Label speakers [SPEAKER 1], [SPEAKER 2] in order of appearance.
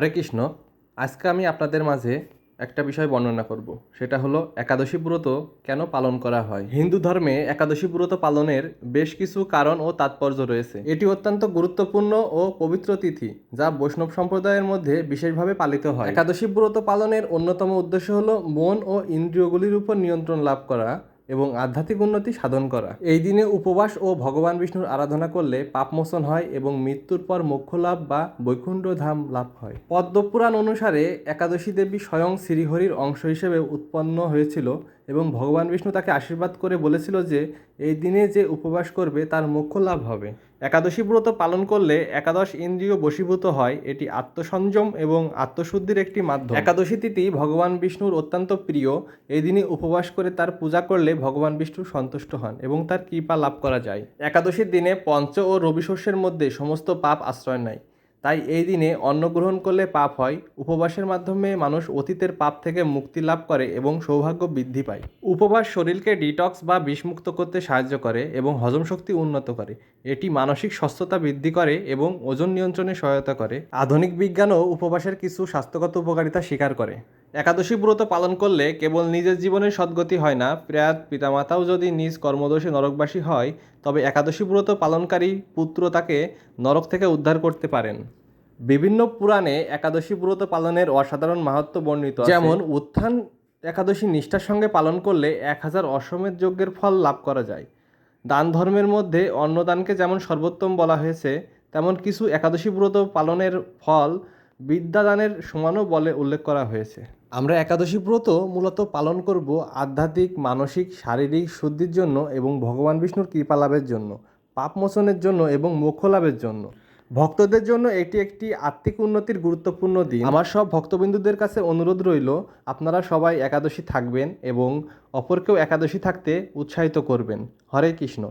[SPEAKER 1] হরে কৃষ্ণ, আজকে আমি আপনাদের মাঝে একটা বিষয় বর্ণনা করব। সেটা হলো, একাদশী ব্রত কেন পালন করা হয়? হিন্দু ধর্মে একাদশী ব্রত পালনের বেশ কিছু কারণ ও তাৎপর্য রয়েছে। এটি অত্যন্ত গুরুত্বপূর্ণ ও পবিত্র তিথি, যা বৈষ্ণব সম্প্রদায়ের মধ্যে বিশেষভাবে পালিত হয়। একাদশী ব্রত পালনের অন্যতম উদ্দেশ্য হলো, মন ও ইন্দ্রিয়গুলির উপর নিয়ন্ত্রণ লাভ করা। এবং আধ্যাত্মিক উন্নতি সাধন করা। এই দিনে উপবাস ও ভগবান বিষ্ণুর আরাধনা করলে পাপমোচন হয় এবং মৃত্যুর পর মোক্ষ লাভ বা বৈকুণ্ঠ ধাম লাভ হয়। পদ্মপুরাণ অনুসারে একাদশী দেবী স্বয়ং শ্রীহরির অংশ হিসেবে উৎপন্ন হয়েছিল এবং ভগবান বিষ্ণু তাকে আশীর্বাদ করে বলেছিল যে, এই দিনে যে উপবাস করবে তার মোক্ষ লাভ হবে। একাদশী ব্রত পালন করলে একাদশ ইন্দ্রিয় বশীভূত হয়, এটি আত্মসংযম এবং আত্মশুদ্ধির একটি মাধ্যম। একাদশী তিথি ভগবান বিষ্ণুর অত্যন্ত প্রিয়। এই দিনে উপবাস করে তার পূজা করলে ভগবান বিষ্ণু সন্তুষ্ট হন এবং তার কৃপা লাভ করা যায়। একাদশীর দিনে পঞ্চ ও রবিশস্যের মধ্যে সমস্ত পাপ আশ্রয় নেয়। তাই এই দিনে অন্নগ্রহণ করলে পাপ হয়, উপবাসের মাধ্যমে মানুষ অতীতের পাপ থেকে মুক্তি লাভ করে এবং সৌভাগ্য বৃদ্ধি পায়। উপবাস শরীরকে ডিটক্স বা বিষমুক্ত করতে সাহায্য করে এবং হজম শক্তি উন্নত করে। এটি মানসিক সুস্থতা বৃদ্ধি করে এবং ওজন নিয়ন্ত্রণে সহায়তা করে। আধুনিক বিজ্ঞানও উপবাসের কিছু স্বাস্থ্যগত উপকারিতা স্বীকার করে। একাদশী ব্রত পালন করলে কেবল নিজের জীবনের সদ্গতি হয় না। প্রায়াত পিতামাতাও যদি নিজ কর্মদোষে নরকবাসী হয় তবে একাদশী ব্রত পালনকারী পুত্র তাকে নরক থেকে উদ্ধার করতে পারেন। বিভিন্ন পুরাণে একাদশী ব্রত পালনের অসাধারণ মাহাত্ম বর্ণিত যেমন উত্থান একাদশী নিষ্ঠার সঙ্গে পালন করলে এক হাজার অশ্বমেধ যজ্ঞের ফল লাভ করা যায়। দান ধর্মের মধ্যে অন্নদানকে যেমন সর্বোত্তম বলা হয়েছে তেমন কিছু একাদশী ব্রত পালনের ফল বিদ্যাদানের সমানও বলে উল্লেখ করা হয়েছে। আমরা একাদশী ব্রত মূলত পালন করব আধ্যাত্মিক, মানসিক, শারীরিক শুদ্ধির জন্য এবং ভগবান বিষ্ণুর কৃপা লাভের জন্য, পাপ মোচনের জন্য এবং মোক্ষ লাভের জন্য। ভক্তদের জন্য এটি একটি আর্থিক উন্নতির গুরুত্বপূর্ণ দিন। আমার সব ভক্তবিন্দুদের কাছে অনুরোধ রইল, আপনারা সবাই একাদশী থাকবেন এবং অপরকেও একাদশী থাকতে উৎসাহিত করবেন। হরে কৃষ্ণ।